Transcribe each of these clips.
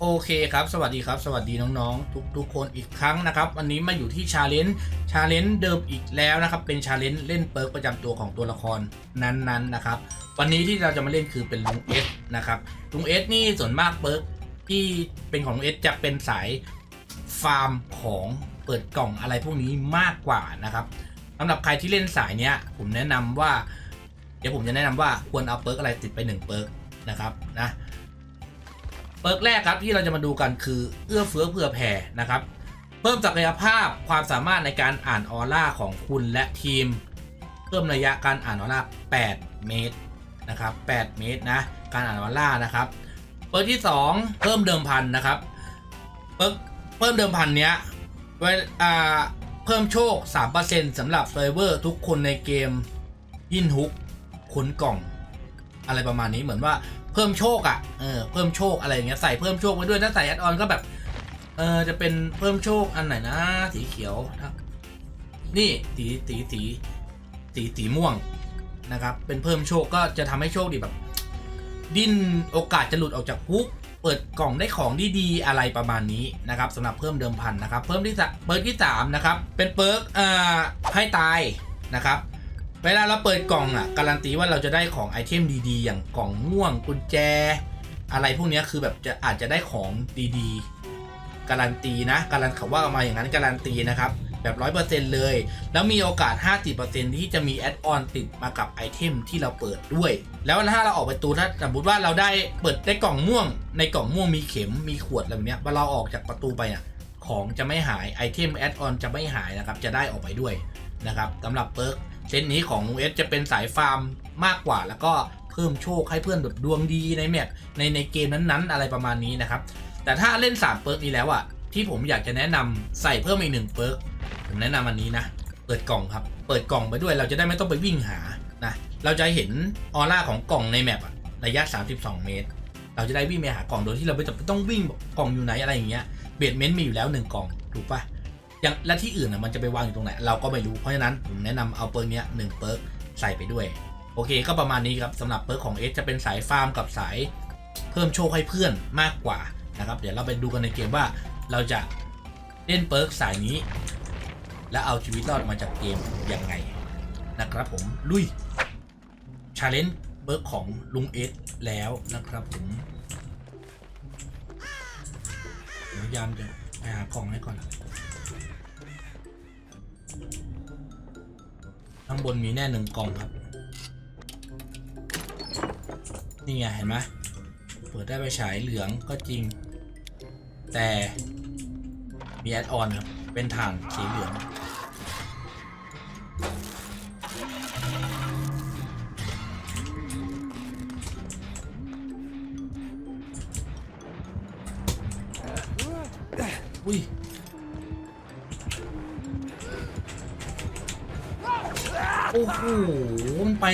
โอเคครับ สวัสดีครับ สวัสดีน้องๆ ทุกทุกๆคนอีกครั้งนะครับ วันนี้มาอยู่ที่ชาเลนจ์ชาเลนจ์เดิมอีกแล้วนะครับ เป็นชาเลนจ์เล่นเปิร์กประจำตัวของตัวละครนั้นๆนะครับ วันนี้ที่เราจะมาเล่นคือเป็นลุงเอสนะครับ ลุงเอสนี่ส่วนมากเปิร์กที่เป็นของลุงเอสจะเป็นสายฟาร์มของเปิดกล่องอะไรพวกนี้มากกว่านะครับสำหรับใครที่เล่นสายเนี้ย ผมแนะนำว่า เดี๋ยวผมจะแนะนำว่าควรเอาเปิร์กอะไรติดไปหนึ่งเปิร์กนะครับนะ เปิร์กแรกครับที่เราจะมาดูกันคือเอื้อเฟื้อเผื่อแผ่นะครับ เพิ่มศักยภาพความสามารถในการอ่านออร่าของคุณและทีม เพิ่มระยะการอ่านออร่า8 เมตรนะครับ 8 เมตรนะ การอ่านออร่านะครับ เปิร์กที่ 2 เพิ่มเดิมพันนะครับ เปิร์กเพิ่มเดิมพันเนี้ยเวลอ่าเพิ่มโชค 3%สำหรับเซิร์ฟเวอร์ทุกคนในเกมยินฮุกค้นกล่อง อะไรประมาณนี้เหมือนว่า เพิ่มโชคอะ่ะเออเพิ่มโชคอะไรอย่างเงี้ยใส่เพิ่มโชคไว้ด้วยถ้าใส่แอดออนก็แบบเออจะเป็นเพิ่มโชคอันไหนนะสีเขียวนี่สีสีสีสีสีม่วงนะครับเป็นเพิ่มโชคก็จะทำให้โชคดีแบบ ดิ้นโอกาสจะหลุดออกจากคุกเปิดกล่องได้ของดีๆอะไรประมาณนี้นะครับสำหรับเพิ่มเดิมพันนะครับ เพิ่มที่สเปิร์กที่สามนะครับเป็นเปิร์กอ่าให้ตายนะครับ เวลาเราเปิดกล่องอะการันตีว่าเราจะได้ของไอเทมดีๆ อย่างกล่องม่วงกุญแจ อะไรพวกนี้คือแบบจะอาจจะได้ของดีๆ การันตีนะ การันเขาว่ามาอย่างนั้นการันตีนะครับแบบร้อยเปอร์เซ็นต์เลย แล้วมีโอกาส 50%ที่จะมีแอดออนติดมากับไอเทมที่เราเปิดด้วย แล้วถ้าเราออกประตูถ้าสมมติว่าเราได้เปิดได้กล่องม่วง ในกล่องม่วงมีเข็มมีขวดอะไรแบบเนี้ยเวลาเราออกจากประตูไปอะของจะไม่หายไอเทมแอดออนจะไม่หายนะครับ จะได้ออกไปด้วยนะครับสำหรับเปิร์ก เซตนี้ของเอสจะเป็นสายฟาร์มมากกว่า แล้วก็เพิ่มโชคให้เพื่อนแบบดวงดีในแมปในในเกมนั้นๆ อะไรประมาณนี้นะครับ แต่ถ้าเล่น 3 เปิร์กนี้แล้วอะที่ผมอยากจะแนะนำใส่เพิ่มอีกหนึ่งเปิร์กผมแนะนำอันนี้นะเปิดกล่องครับ เปิดกล่องไปด้วยเราจะได้ไม่ต้องไปวิ่งหานะเราจะเห็นออร่าของกล่องในแมปอะระยะ 32 เมตร เราจะได้วิ่งไปหากล่องโดยที่เราไม่จำเป็นต้องวิ่งกล่องอยู่ไหนอะไรอย่างเงี้ยเบดเมนต์มีอยู่แล้วหนึ่งกล่องถูกปะ อย่างและที่อื่นอะมันจะไปวางอยู่ตรงไหนเราก็ไม่รู้เพราะฉะนั้นผมแนะนำเอาเปิร์กเนี้ยหนึ่งเปิร์กใส่ไปด้วย โอเคก็ประมาณนี้ครับสำหรับเปิร์กของ S จะเป็นสายฟาร์มกับสายเพิ่มโชคให้เพื่อนมากกว่านะครับ เดี๋ยวเราไปดูกันในเกมว่าเราจะเล่นเปิร์กสายนี้ และเอาชีวิตรอดมาจากเกมยังไงนะครับผมลุยชาเลนจ์เปิร์กของลุงเอสแล้วนะครับผมเดี๋ยวพยายามจะไปหากล่องให้ก่อน ข้างบนมีแน่หนึ่งกล่องครับ นี่ไงเห็นไหมเปิดได้ไปฉายเหลืองก็จริง แต่มีแอดออนครับ เป็นฐานสีเหลือง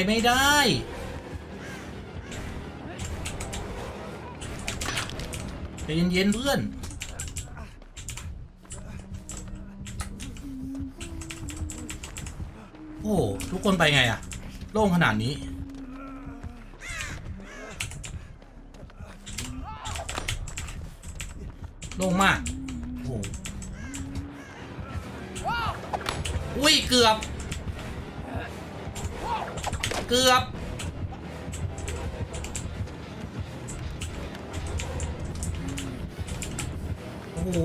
ไปไม่ได้ ใจเย็นๆเพื่อน โอ้ ทุกคนไปไงอะโล่งขนาดนี้ โล่งมาก โอ้โหอุ้ย เกือบ เกือบ โอ้โห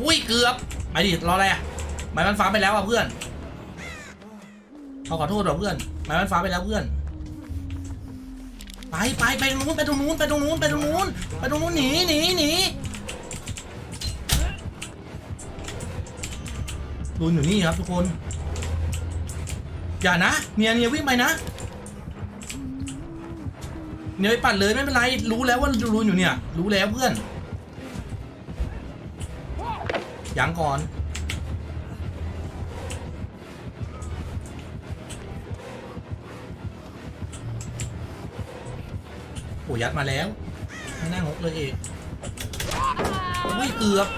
อุ้ยเกือบไปดิรออะไรอะไม้มันฟ้าไปแล้วอะเพื่อนเขาขอโทษเหรอเพื่อนไม้มันฟ้าไปแล้วเพื่อน ไปไปไปตรงนู้นไปตรงนู้นไปตรงนู้นไปตรงนู้นไปตรงนู้นหนีหนีหนีรูนอยู่นี่ครับทุกคน อย่านะเนียเนียวิ่งไปนะเนียไปปัดเลยไม่เป็นไรรู้แล้วว่ารูนอยู่เนี่ย รู้แล้วเพื่อนยังก่อน อ้ยัดมาแล้ว ไม่น่างกเลยเอกอุ้ยเกือบ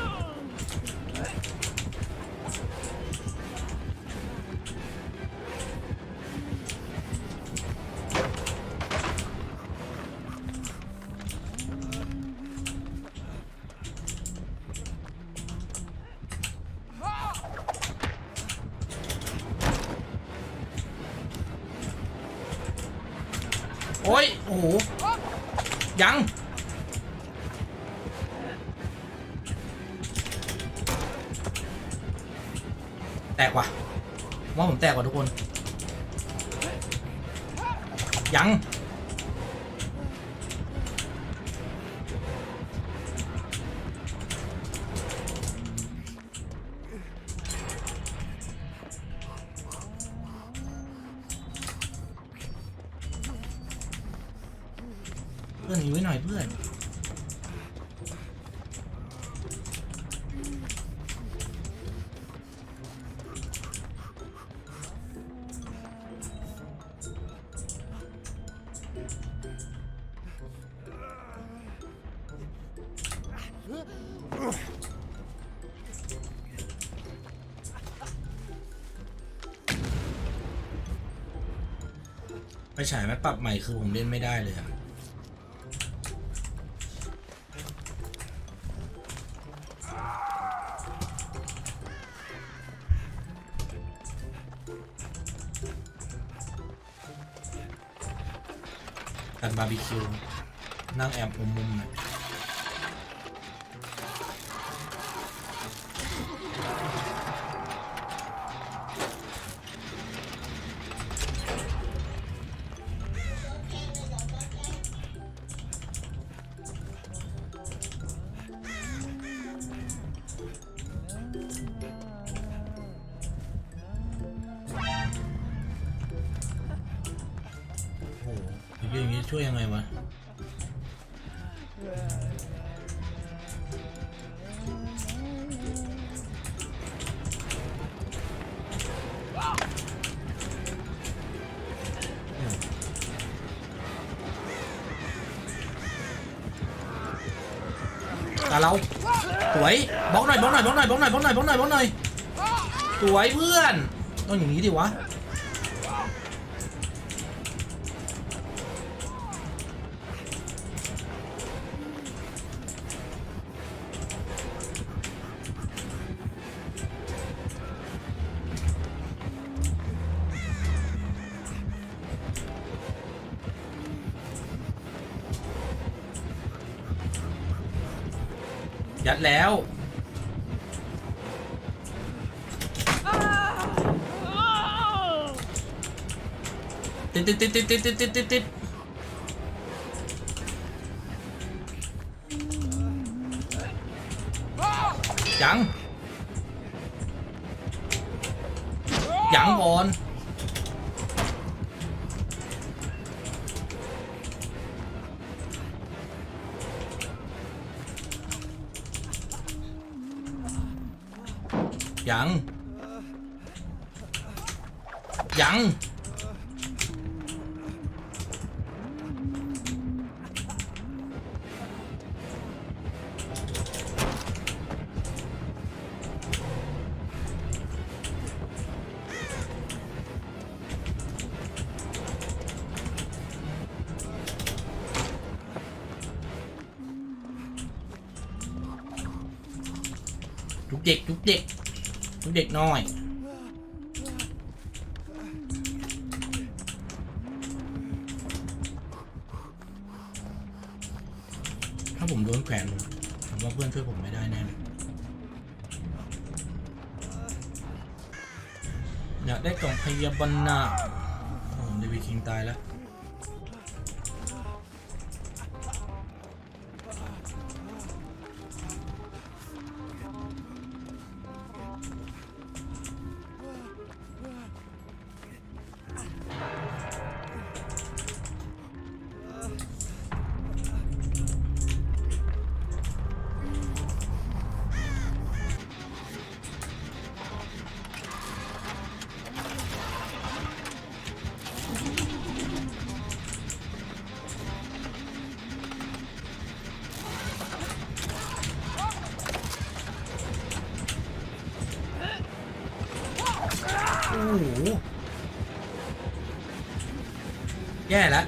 โอ้ย โอ้โห ยัง แตกว่ะว่าผมแตกว่ะทุกคน ยัง เพื่อนหนีไว้หน่อยเพื่อนไปฉายไหมปรับใหม่คือผมเล่นไม่ได้เลยอะ บาร์บีคิวนั่งแอบมุมมุมๆหน่อย ช่วยยังไงวะตาเราสวยบล็อกหน่อยบล็อกหน่อยบล็อกหน่อยบล็อกหน่อยบล็อกหน่อยบล็อกหน่อยบล็อกหน่อยสวยเพื่อนต้องอย่างนี้ดิวะ ดแล้วติดติดติดติดติดติดติดติดติดยังยังบอล ยัง ยังทุกเด็กทุกเด็ก เด็กน้อย ถ้าผมโดนแขวนผมว่าเพื่อนช่วยผมไม่ได้แน่เลยอยากได้กล่องพยาบาลนะโอ้เดวิดคิงตายแล้ว แย่แ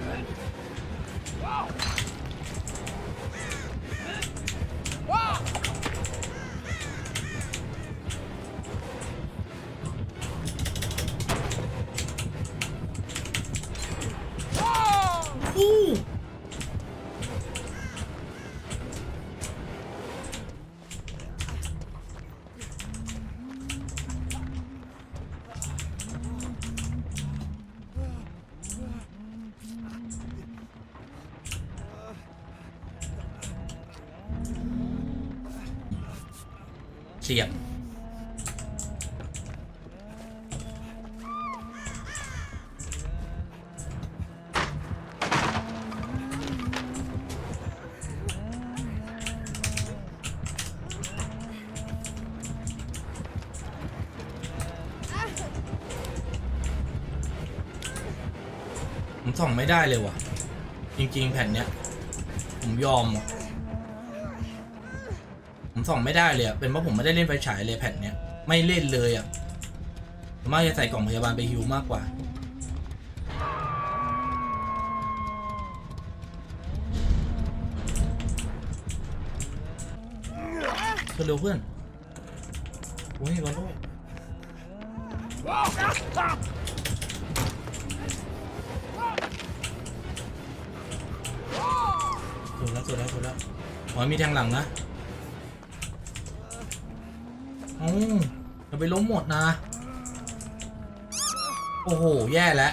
เสียบผมส่องไม่ได้เลยว่ะ จริง ๆ แผ่นเนี้ย ผมยอมว่ะผม ส่องไม่ได้เลยอะเป็นเพราะผมไม่ได้เล่นไฟฉายเลยแผ่นเนี้ยไม่เล่นเลยอะมากจะใส่กล่องพยาบาลไปฮิวมากกว่าเพื่อนเร็วเพื่อนโอ้ยบอลโลกตัวแล้วตัวแล้วตัวแล้วขอให้มีแทงหลังนะ โอ้จะไปล้มหมดนะ โอ้โห แย่แล้ว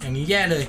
อย่างนี้แย่เลย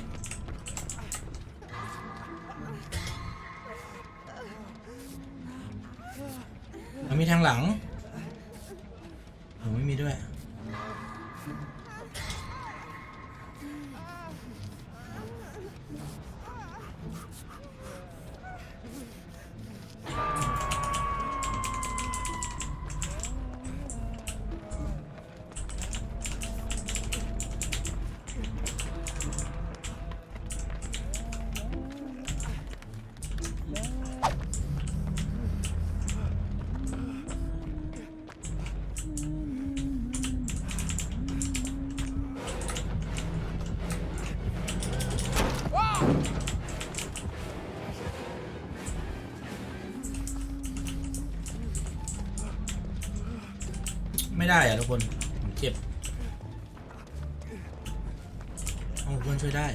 ไม่ได้อะทุกคนผมเจ็บเอาเพื่อนช่วยได้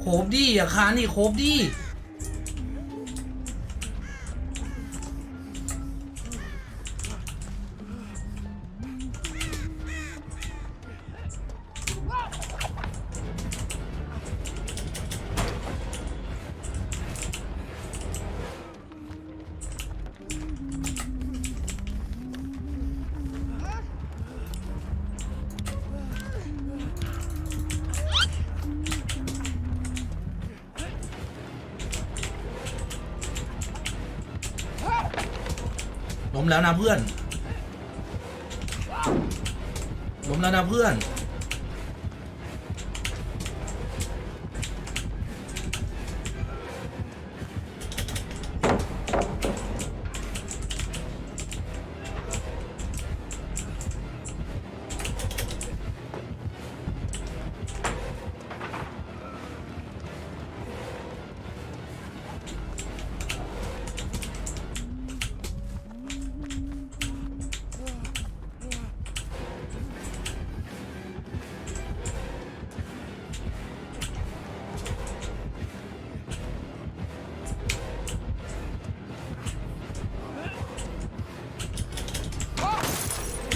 โคบดีอะคานนี่โคบดี ล้มแล้วนะเพื่อน ล้มแล้วนะเพื่อน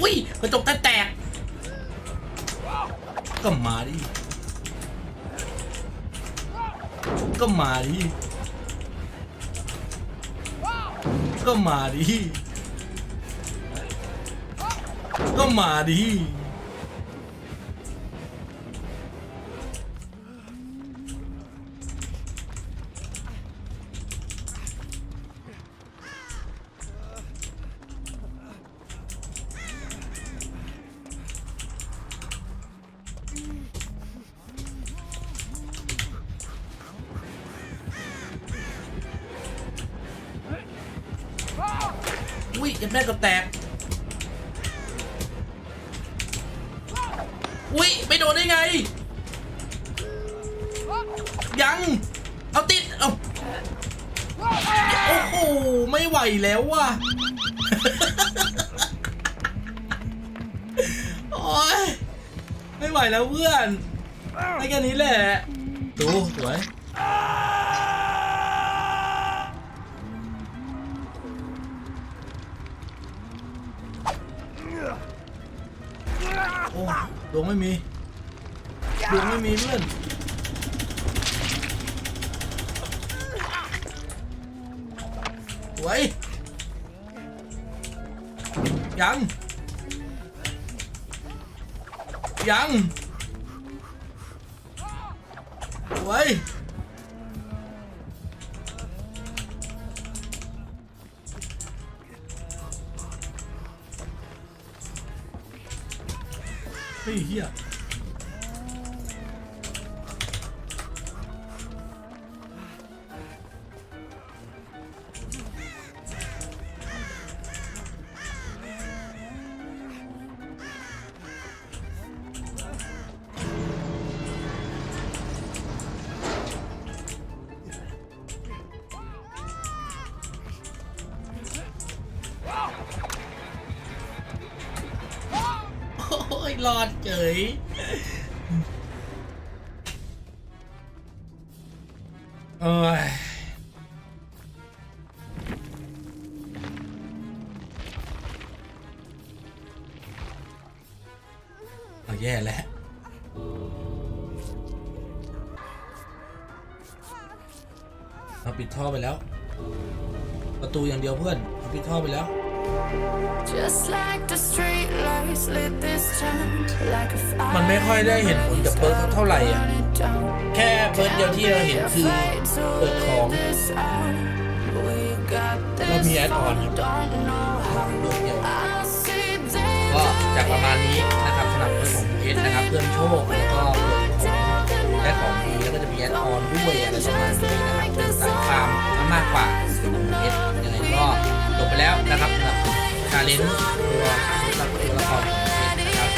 อุ้ยกระจกแตกก็มาดิ ก็มาดิ ก็มาดิ ก็มาดิ ยังแม่ก็แตก อุ้ยไม่โดนได้ไง ยัง เอาติด เอาโอ้โห ไม่ไหวแล้วว่ะ โอ้ย ไม่ไหวแล้วเพื่อนไม่แค่นี้แหละ ดูสวย ไม่มีดวงไม่มีเพื่อนไวยยัง ยัง เฮ้ เฉยเอ้ยเอาแย่แล้วเราปิดท่อไปแล้ว ประตูอย่างเดียวเพื่อนเราปิดท่อไปแล้ว Just like the street lights lit this town like a fire มันไม่ค่อยได้เห็นผลกับเบิร์กเท่าไหร่อะ แค่เบิร์กเดียวที่เราเห็นคือเปิดของ เรามีแอดออนครับเบิร์กเดียวก็จากประมาณนี้นะครับสำหรับเรื่องของเอสนะครับเพื่อนโชคแล้วก็เปิดของได้ของดีแล้วก็จะมีแอดออนด้วยอะไรประมาณนี้นะครับเป็นสายฟาร์มมากกว่าเอสยังไงก็ จบไปแล้วนะครับสำหรับชาเลนจ์ตัวสำหรับตัวละครนะครับ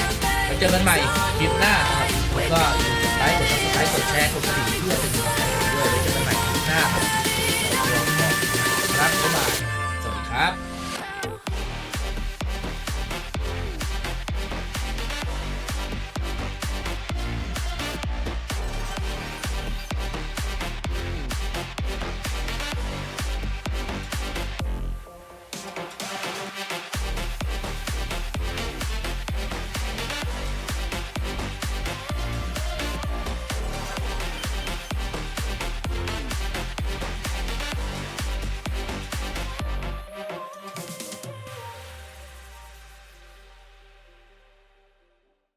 แล้วเจอกันใหม่คลิปหน้านะครับก็อย่าลืมกดไลค์กดซับสไครต์กดแชร์กดกระดิ่งเพื่อเป็นกำลังใจด้วยแล้วเจอกันใหม่คลิปหน้าครับบ๊ายบายสวัสดีครับ